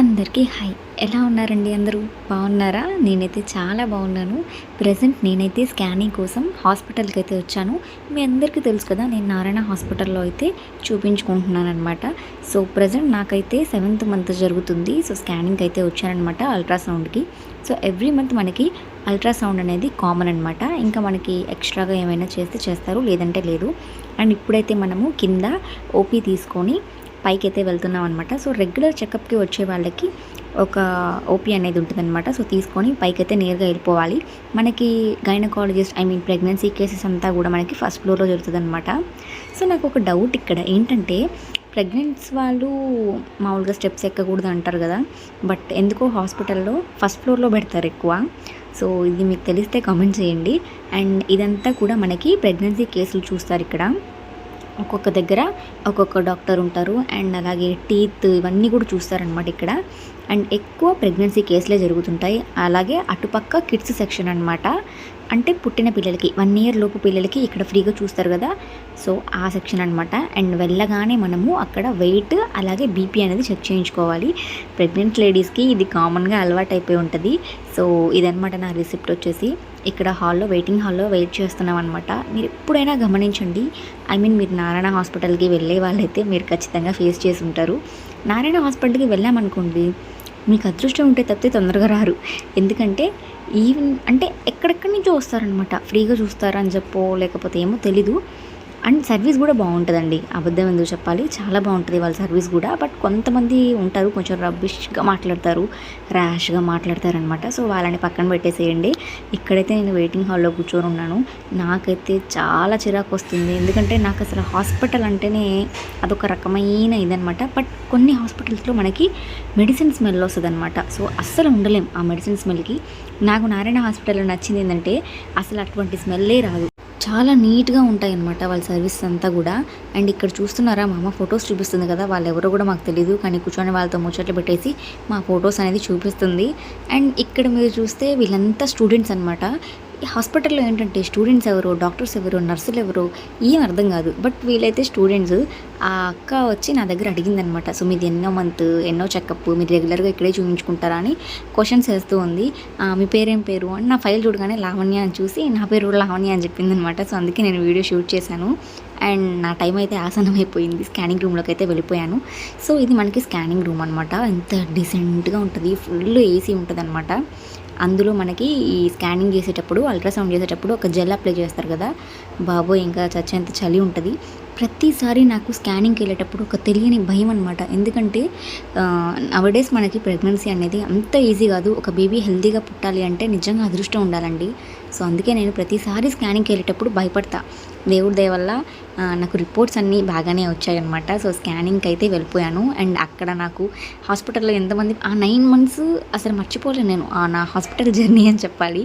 అందరికీ హాయ్. ఎలా ఉన్నారండి అందరూ? బాగున్నారా? నేనైతే చాలా బాగున్నాను. ప్రజెంట్ నేనైతే స్కానింగ్ కోసం హాస్పిటల్కి అయితే వచ్చాను. మీ అందరికీ తెలుసు కదా నేను నారాయణ హాస్పిటల్లో అయితే చూపించుకుంటున్నాను అనమాట సో ప్రజెంట్ నాకైతే సెవెంత్ మంత్ జరుగుతుంది. సో స్కానింగ్కి అయితే వచ్చానమాట అల్ట్రాసౌండ్కి. సో ఎవ్రీ మంత్ మనకి అల్ట్రాసౌండ్ అనేది కామన్ అనమాట ఇంకా మనకి ఎక్స్ట్రాగా ఏమైనా చేస్తే చేస్తారు లేదంటే లేదు. అండ్ ఇప్పుడైతే మనము కింద ఓపీ తీసుకొని పైకి అయితే వెళ్తున్నాం అనమాట సో రెగ్యులర్ చెకప్కి వచ్చే వాళ్ళకి ఒక ఓపీ అనేది ఉంటుందన్నమాట. సో తీసుకొని పైకి అయితే నేరుగా వెళ్ళిపోవాలి. మనకి gynaecologist I mean pregnancy cases అంతా కూడా మనకి ఫస్ట్ ఫ్లోర్లో జరుగుతుంది అనమాట సో నాకు ఒక డౌట్ ఇక్కడ. ఏంటంటే ప్రెగ్నెంట్స్ వాళ్ళు మామూలుగా స్టెప్స్ ఎక్కకూడదు అంటారు కదా. బట్ ఎందుకో హాస్పిటల్లో ఫస్ట్ ఫ్లోర్లో పెడతారు ఎక్కువ. సో ఇది మీకు తెలిస్తే కామెంట్ చేయండి. అండ్ ఇదంతా కూడా మనకి ప్రెగ్నెన్సీ కేసులు చూస్తారు ఇక్కడ. ఒక్కొక్క దగ్గర ఒక్కొక్క డాక్టర్ ఉంటారు. అండ్ అలాగే టీత్ ఇవన్నీ కూడా చూస్తారనమాట ఇక్కడ. అండ్ ఎక్కువ ప్రెగ్నెన్సీ కేసులే జరుగుతుంటాయి. అలాగే అటుపక్క కిడ్స్ సెక్షన్ అనమాట అంటే పుట్టిన పిల్లలకి వన్ ఇయర్ లోపు పిల్లలకి ఇక్కడ ఫ్రీగా చూస్తారు కదా. సో ఆ సెక్షన్ అనమాట అండ్ వెళ్ళగానే మనము అక్కడ వెయిట్ అలాగే బీపీ అనేది చెక్ చేయించుకోవాలి. ప్రెగ్నెంట్ లేడీస్కి ఇది కామన్గా అలవాటు అయిపోయి ఉంటుంది. సో ఇదనమాట నా రిసిప్ట్ వచ్చేసి. ఇక్కడ హాల్లో వెయిటింగ్ హాల్లో వెయిట్ చేస్తున్నాం అనమాట మీరు ఎప్పుడైనా గమనించండి. ఐ మీన్ మీరు నారాయణ హాస్పిటల్కి వెళ్ళే వాళ్ళైతే మీరు ఖచ్చితంగా ఫేస్ చేసి ఉంటారు. నారాయణ హాస్పిటల్కి వెళ్ళామనుకోండి మీకు అదృష్టం ఉంటే తప్పితే తొందరగా రారు. ఎందుకంటే ఈవెన్ అంటే ఎక్కడెక్కడి నుంచో వస్తారనమాట ఫ్రీగా చూస్తారని చెప్పో లేకపోతే ఏమో తెలీదు. అండ్ సర్వీస్ కూడా బాగుంటుందండి. అబద్ధం ఎందుకు చెప్పాలి? చాలా బాగుంటుంది వాళ్ళ సర్వీస్ కూడా. బట్ కొంతమంది ఉంటారు కొంచెం రబ్బిష్గా మాట్లాడతారు ర్యాష్గా మాట్లాడతారు అనమాట సో వాళ్ళని పక్కన పెట్టేసేయండి. ఇక్కడైతే నేను వెయిటింగ్ హాల్లో కూర్చొని ఉన్నాను. నాకైతే చాలా చిరాకు వస్తుంది. ఎందుకంటే నాకు అసలు హాస్పిటల్ అంటేనే అదొక రకమైన ఇదనమాట. బట్ కొన్ని హాస్పిటల్స్లో మనకి మెడిసిన్ స్మెల్ వస్తుంది అనమాట సో అస్సలు ఉండలేం ఆ మెడిసిన్ స్మెల్కి. నాకు నారాయణ హాస్పిటల్లో నచ్చింది ఏంటంటే అసలు అటువంటి స్మెల్లే రాదు. చాలా నీట్గా ఉంటాయి అన్నమాట వాళ్ళ సర్వీస్ అంతా కూడా. అండ్ ఇక్కడ చూస్తున్నారా మా అమ్మ ఫొటోస్ చూపిస్తుంది కదా వాళ్ళు ఎవరో కూడా మాకు తెలియదు కానీ కూర్చొని వాళ్ళతో ముచ్చట్లు పెట్టేసి మా ఫొటోస్ అనేది చూపిస్తుంది. అండ్ ఇక్కడ మీరు చూస్తే వీళ్ళంతా స్టూడెంట్స్ అనమాట హాస్పిటల్లో ఏంటంటే స్టూడెంట్స్ ఎవరు డాక్టర్స్ ఎవరు నర్సులు ఎవరు ఏం అర్థం కాదు. బట్ వీళ్ళైతే స్టూడెంట్స్ ఆ అక్క వచ్చి నా దగ్గర అడిగిందనమాట. సో మీది ఎన్నో మంత్ ఎన్నో చెకప్ మీరు రెగ్యులర్గా ఇక్కడే చూపించుకుంటారా అని క్వశ్చన్స్ వేస్తూ ఉంది. "ఆ, మీ పేరేం పేరు? అని నా ఫైల్ చూడగానే లావణ్య అని చూసి నా పేరు కూడా లావణ్య అని చెప్పిందనమాట. సో అందుకే నేను వీడియో షూట్ చేశాను. అండ్ నా టైం అయితే ఆసనం అయిపోయింది స్కానింగ్ రూమ్లోకి అయితే వెళ్ళిపోయాను. సో ఇది మనకి స్కానింగ్ రూమ్ అనమాట. ఎంత డీసెంట్గా ఉంటుంది. ఫుల్ ఏసీ ఉంటుంది అనమాట అందులో మనకి ఈ స్కానింగ్ చేసేటప్పుడు అల్ట్రాసౌండ్ చేసేటప్పుడు ఒక జెల్ అప్లై చేస్తారు కదా. బాబోయ్ ఇంకా చచ్చేంత చలి ఉంటుంది. ప్రతిసారి నాకు స్కానింగ్కి వెళ్ళేటప్పుడు ఒక తెలియని భయం అనమాట ఎందుకంటే అవడేస్ మనకి ప్రెగ్నెన్సీ అనేది అంత ఈజీ కాదు. ఒక బేబీ హెల్తీగా పుట్టాలి అంటే నిజంగా అదృష్టం ఉండాలండి. సో అందుకే నేను ప్రతిసారి స్కానింగ్కి వెళ్ళేటప్పుడు భయపడతా. దేవుడి దయ వల్ల నాకు రిపోర్ట్స్ అన్నీ బాగానే వచ్చాయన్నమాట. సో స్కానింగ్కి అయితే వెళ్ళిపోయాను. అండ్ అక్కడ నాకు హాస్పిటల్లో ఎంతమంది ఆ నైన్ మంత్స్ అసలు మర్చిపోలేను నేను. నా హాస్పిటల్ జర్నీ అని చెప్పాలి.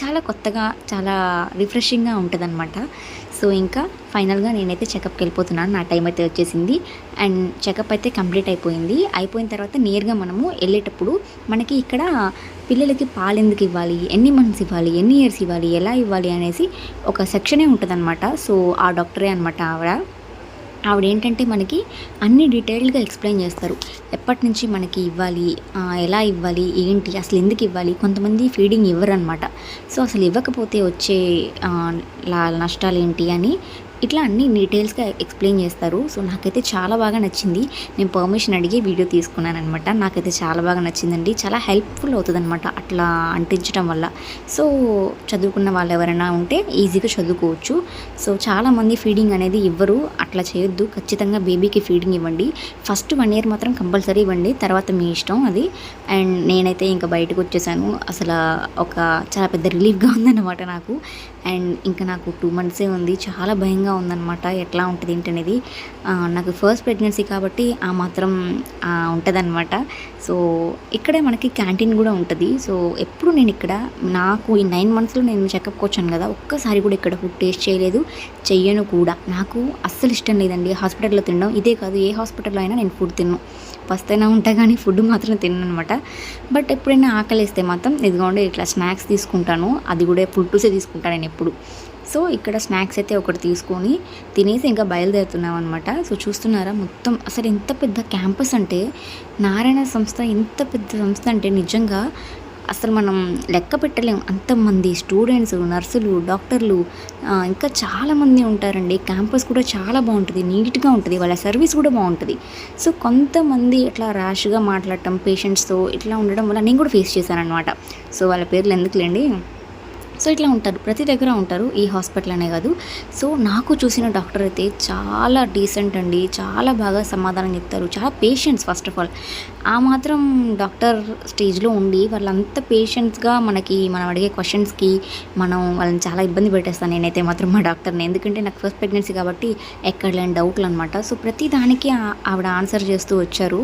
చాలా కొత్తగా చాలా రిఫ్రెషింగ్గా ఉంటుందన్నమాట. సో ఇంకా ఫైనల్గా నేనైతే చెకప్కి వెళ్ళిపోతున్నాను. నా టైం అయితే వచ్చేసింది. అండ్ చెకప్ అయితే కంప్లీట్ అయిపోయింది. అయిపోయిన తర్వాత నియర్గా మనము వెళ్ళేటప్పుడు మనకి ఇక్కడ పిల్లలకి పాలు ఎందుకు ఇవ్వాలి? ఎన్ని మంత్స్ ఇవ్వాలి? ఎన్ని ఇయర్స్ ఇవ్వాలి? ఎలా ఇవ్వాలి? అనేసి ఒక సెక్షనే ఉంటుందన్నమాట. సో ఆ డాక్టరే అనమాట ఆవిడ. ఆవిడ ఏంటంటే మనకి అన్ని డీటెయిల్డ్గా ఎక్స్ప్లెయిన్ చేస్తారు. ఎప్పటి నుంచి మనకి ఇవ్వాలి? ఎలా ఇవ్వాలి? ఏంటి? అసలు ఎందుకు ఇవ్వాలి? కొంతమంది ఫీడింగ్ ఇవ్వరు అనమాట సో అసలు ఇవ్వకపోతే వచ్చే లా నష్టాలు ఏంటి అని ఇట్లా అన్ని డీటెయిల్స్గా ఎక్స్ప్లెయిన్ చేస్తారు. సో నాకైతే చాలా బాగా నచ్చింది. నేను పర్మిషన్ అడిగి వీడియో తీసుకున్నాను అనమాట నాకైతే చాలా బాగా నచ్చిందండి. చాలా హెల్ప్ఫుల్ అవుతుంది అనమాట అట్లా అంటించడం వల్ల. సో చదువుకున్న వాళ్ళు ఎవరైనా ఉంటే ఈజీగా చదువుకోవచ్చు. సో చాలామంది ఫీడింగ్ అనేది ఇవ్వరు. అట్లా చేయొద్దు. ఖచ్చితంగా బేబీకి ఫీడింగ్ ఇవ్వండి. ఫస్ట్ వన్ ఇయర్ మాత్రం కంపల్సరీ ఇవ్వండి. తర్వాత మీ ఇష్టం అది. అండ్ నేనైతే ఇంకా బయటకు వచ్చేసాను. అసలు ఒక చాలా పెద్ద రిలీఫ్గా ఉందన్నమాట నాకు. అండ్ ఇంకా నాకు టూ మంత్సే ఉంది. చాలా భయంగా ఉందన్నమాట. ఎట్లా ఉంటుంది ఏంటి అనేది నాకు ఫస్ట్ ప్రెగ్నెన్సీ కాబట్టి ఆ మాత్రం ఉంటుందన్నమాట. సో ఇక్కడే మనకి క్యాంటీన్ కూడా ఉంటుంది. సో ఎప్పుడు నేను ఇక్కడ నాకు ఈ నైన్ మంత్స్లో నేను చెకప్కి వచ్చాను కదా ఒక్కసారి కూడా ఇక్కడ ఫుడ్ టేస్ట్ చేయలేదు. చెయ్యను కూడా. నాకు అస్సలు ఇష్టం లేదండి. హాస్పిటల్లో తినడం ఇదే కాదు. ఏ హాస్పిటల్లో అయినా నేను ఫుడ్ తిన్ను. పస్తైనా ఉంటా కానీ ఫుడ్ మాత్రం తినను అనమాట బట్ ఎప్పుడైనా ఆకలిస్తే మాత్రం ఇదిగోండి ఇట్లా స్నాక్స్ తీసుకుంటాను. అది కూడా ఫుడ్ టూసే తీసుకుంటాను నేను ఎప్పుడు. సో ఇక్కడ స్నాక్స్ అయితే ఒకటి తీసుకొని తినేసి ఇంకా బయలుదేరుతున్నాం అనమాట సో చూస్తున్నారా మొత్తం అసలు ఎంత పెద్ద క్యాంపస్ అంటే నారాయణ సంస్థ ఎంత పెద్ద సంస్థ అంటే నిజంగా అసలు మనం లెక్క పెట్టలేం. అంతమంది స్టూడెంట్స్ నర్సులు డాక్టర్లు ఇంకా చాలామంది ఉంటారండి. క్యాంపస్ కూడా చాలా బాగుంటుంది నీట్గా ఉంటుంది వాళ్ళ సర్వీస్ కూడా బాగుంటుంది. సో కొంతమంది ఇట్లా ర్యాష్గా మాట్లాడటం పేషెంట్స్తో ఇట్లా ఉండడం వల్ల నేను కూడా ఫేస్ చేశాను అనమాట సో వాళ్ళ పేర్లు ఎందుకులేండి? సో ఇట్లా ఉంటారు. ప్రతి దగ్గర ఉంటారు ఈ హాస్పిటల్ అనే కాదు. సో నాకు చూసిన డాక్టర్ అయితే చాలా డీసెంట్ అండి. చాలా బాగా సమాధానం చెప్తారు. చాలా పేషెంట్స్ ఫస్ట్ ఆఫ్ ఆల్ ఆ మాత్రం డాక్టర్ స్టేజ్లో ఉండి వాళ్ళంత పేషెంట్స్గా మనకి మనం అడిగే క్వశ్చన్స్కి మనం వాళ్ళని చాలా ఇబ్బంది పెట్టేస్తాను. నేనైతే మాత్రం మా డాక్టర్ని. ఎందుకంటే నాకు ఫస్ట్ ప్రెగ్నెన్సీ కాబట్టి ఎక్కడ లేని డౌట్లు అనమాట సో ప్రతి దానికి ఆవిడ ఆన్సర్ చేస్తూ వచ్చారు.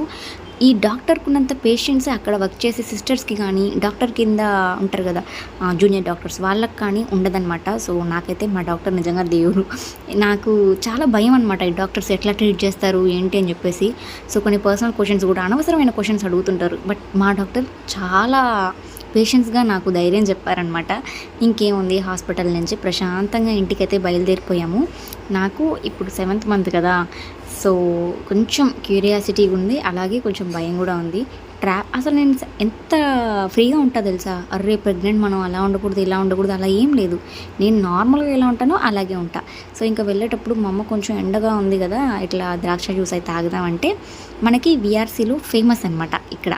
ఈ డాక్టర్కున్నంత పేషెంట్స్ అక్కడ వర్క్ చేసే సిస్టర్స్కి కానీ డాక్టర్ కింద ఉంటారు కదా జూనియర్ డాక్టర్స్ వాళ్ళకి కానీ ఉండదన్నమాట. సో నాకైతే మా డాక్టర్ నిజంగా దేవుడు. నాకు చాలా భయం అనమాట ఈ డాక్టర్స్ ఎట్లా ట్రీట్ చేస్తారు ఏంటి అని చెప్పేసి. సో కొన్ని పర్సనల్ క్వశ్చన్స్ కూడా అనవసరమైన క్వశ్చన్స్ అడుగుతుంటారు. బట్ మా డాక్టర్ చాలా పేషెంట్స్గా నాకు ధైర్యం చెప్పారనమాట ఇంకేముంది హాస్పిటల్ నుంచి ప్రశాంతంగా ఇంటికైతే బయలుదేరిపోయాము. నాకు ఇప్పుడు సెవెంత్ మంత్ కదా సో కొంచెం క్యూరియాసిటీ ఉంది. అలాగే కొంచెం భయం కూడా ఉంది. ట్రా అసలు నేను ఎంత ఫ్రీగా ఉంటా తెలుసా? అర్రే ప్రెగ్నెంట్ మనం అలా ఉండకూడదు ఇలా ఉండకూడదు అలా ఏం లేదు. నేను నార్మల్గా ఎలా ఉంటానో అలాగే ఉంటా. సో ఇంకా వెళ్ళేటప్పుడు మా అమ్మ కొంచెం ఎండగా ఉంది కదా ఇట్లా ద్రాక్ష జ్యూస్ అయితే తాగుదామంటే మనకి విఆర్సీలో ఫేమస్ అనమాట ఇక్కడ.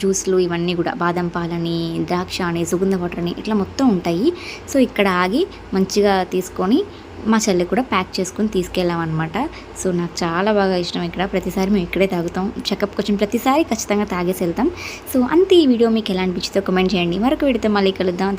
జ్యూస్లు ఇవన్నీ కూడా బాదం పాలని ద్రాక్ష అని సుగంధ వాటర్ అని ఇట్లా మొత్తం ఉంటాయి. సో ఇక్కడ ఆగి మంచిగా తీసుకొని మా చెల్లి కూడా ప్యాక్ చేసుకొని తీసుకెళ్ళాం అనమాట సో నాకు చాలా బాగా ఇష్టం ఇక్కడ. ప్రతిసారి మేము ఇక్కడే తాగుతాం. చెకప్కి వచ్చిన ప్రతిసారి ఖచ్చితంగా తాగేసి వెళ్తాం. సో అంతే ఈ వీడియో మీకు ఎలా అనిపించిందో కమెంట్ చేయండి. మరొక వీడితో మళ్ళీ కలుద్దాం.